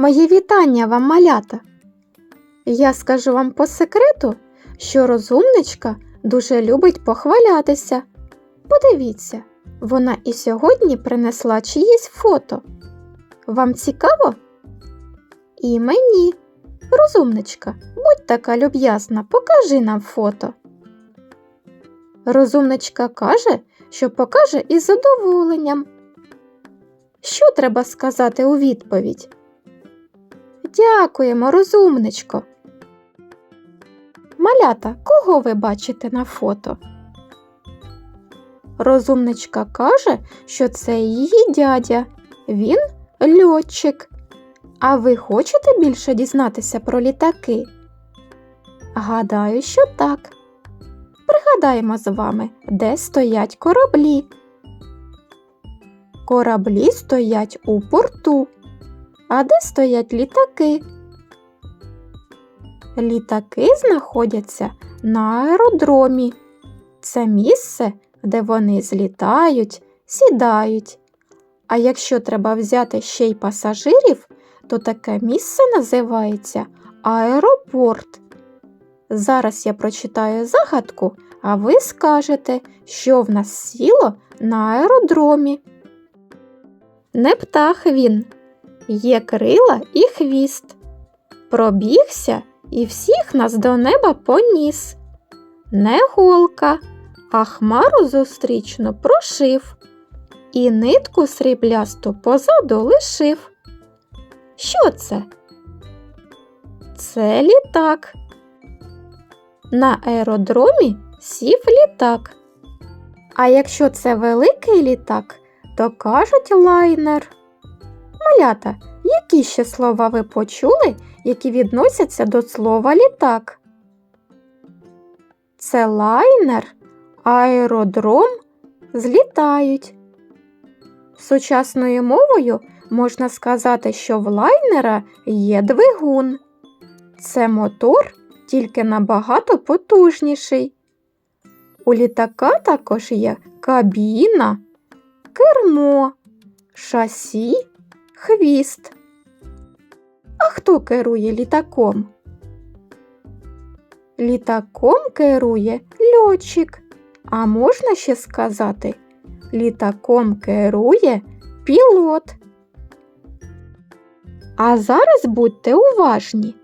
Мої вітання вам, малята. Я скажу вам по секрету, що розумничка дуже любить похвалятися. Подивіться, вона і сьогодні принесла чиїсь фото. Вам цікаво? І мені. Розумничка, будь така люб'язна, покажи нам фото. Розумничка каже, що покаже із задоволенням. Що треба сказати у відповідь? Дякуємо, розумничко. Малята, кого ви бачите на фото? Розумничка каже, що це її дядя. Він льотчик. А ви хочете більше дізнатися про літаки? Гадаю, що так. Пригадаємо з вами, де стоять кораблі. Кораблі стоять у порту. А де стоять літаки? Літаки знаходяться на аеродромі. Це місце, де вони злітають, сідають. А якщо треба взяти ще й пасажирів, то таке місце називається аеропорт. Зараз я прочитаю загадку, а ви скажете, що в нас сіло на аеродромі. Не птах він, є крила і хвіст. Пробігся і всіх нас до неба поніс. Не голка, а хмару зустрічну прошив, і нитку сріблясту позаду лишив. Що це? Це літак. На аеродромі сів літак. А якщо це великий літак, то кажуть лайнер. Малята, які ще слова ви почули, які відносяться до слова літак? Це лайнер, аеродром, злітають. Сучасною мовою можна сказати, що в лайнера є двигун. Це мотор тільки набагато потужніший. У літака також є кабіна, кермо, шасі, хвіст. А хто керує літаком? Літаком керує льотчик. А можна ще сказати, літаком керує пілот. А зараз будьте уважні.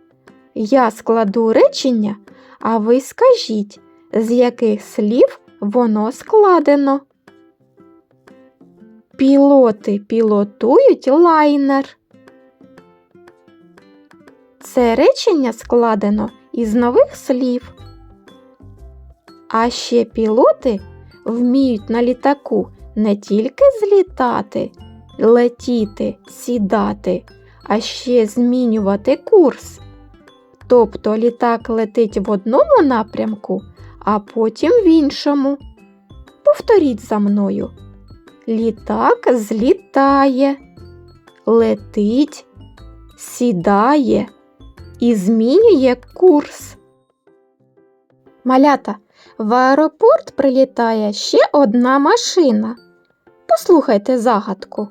Я складу речення, а ви скажіть, з яких слів воно складено. Пілоти пілотують лайнер. Це речення складено із нових слів. А ще пілоти вміють на літаку не тільки злітати, летіти, сідати, а ще змінювати курс. Тобто літак летить в одному напрямку, а потім в іншому. Повторіть за мною. Літак злітає, летить, сідає і змінює курс. Малята, в аеропорт прилітає ще одна машина. Послухайте загадку.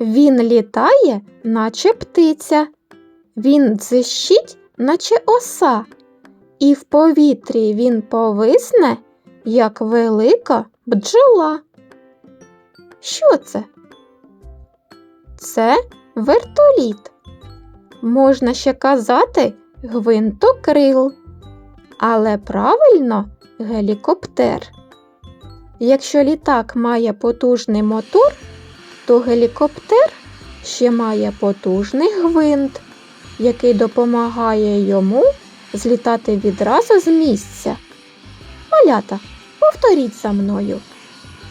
Він літає, наче птиця. Він дзищить, наче оса, і в повітрі він повисне, як велика бджола. Що це? Це вертоліт. Можна ще казати гвинтокрил, але правильно гелікоптер. Якщо літак має потужний мотор, то гелікоптер ще має потужний гвинт, який допомагає йому злітати відразу з місця. Малята, повторіть за мною.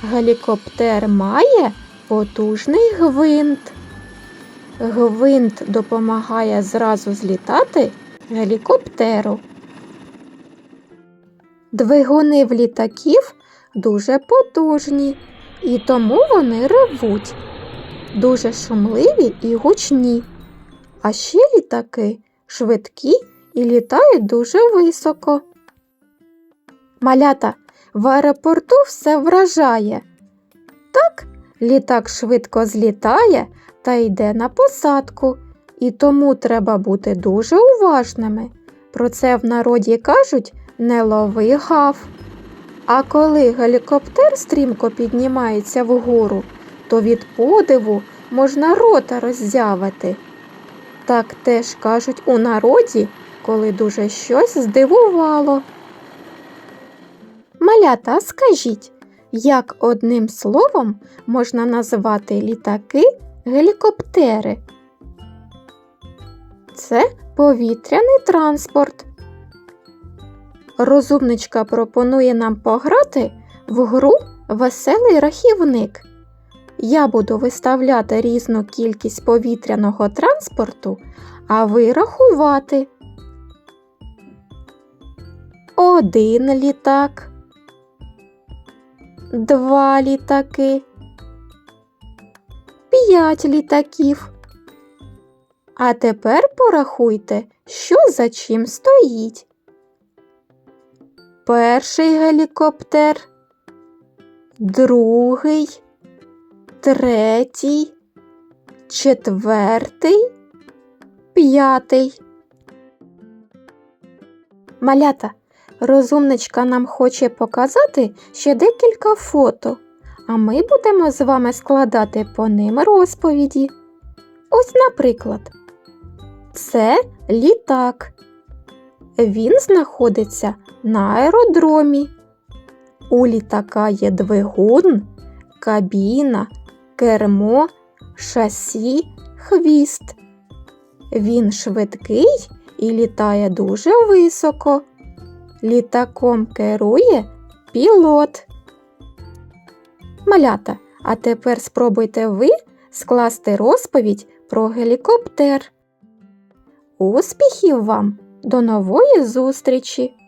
Гелікоптер має потужний гвинт. Гвинт допомагає зразу злітати гелікоптеру. Двигуни в літаків дуже потужні, і тому вони ревуть, дуже шумливі і гучні. А ще літаки швидкі і літають дуже високо. Малята, в аеропорту все вражає. Так, Літак швидко злітає та йде на посадку, і тому треба бути дуже уважними. Про це в народі кажуть не лови гав. А коли гелікоптер стрімко піднімається вгору, то від подиву можна рота роззявити. Так теж кажуть у народі, коли дуже щось здивувало. Малята, скажіть, як одним словом можна називати літаки гелікоптери? Це повітряний транспорт. Розумничка пропонує нам пограти в гру Веселий рахівник. Я буду виставляти різну кількість повітряного транспорту, а ви рахувати. Один літак, два літаки, п'ять літаків. А тепер порахуйте, що за чим стоїть. Перший гелікоптер, другий, третій, четвертий, п'ятий. Малята, розумничка нам хоче показати ще декілька фото, а ми будемо з вами складати по ним розповіді. Ось, наприклад, це літак. Він знаходиться на аеродромі. У літака є двигун, кабіна, кермо, шасі, хвіст. Він швидкий і літає дуже високо. Літаком керує пілот. Малята, а тепер спробуйте ви скласти розповідь про гелікоптер. Успіхів вам! До нової зустрічі!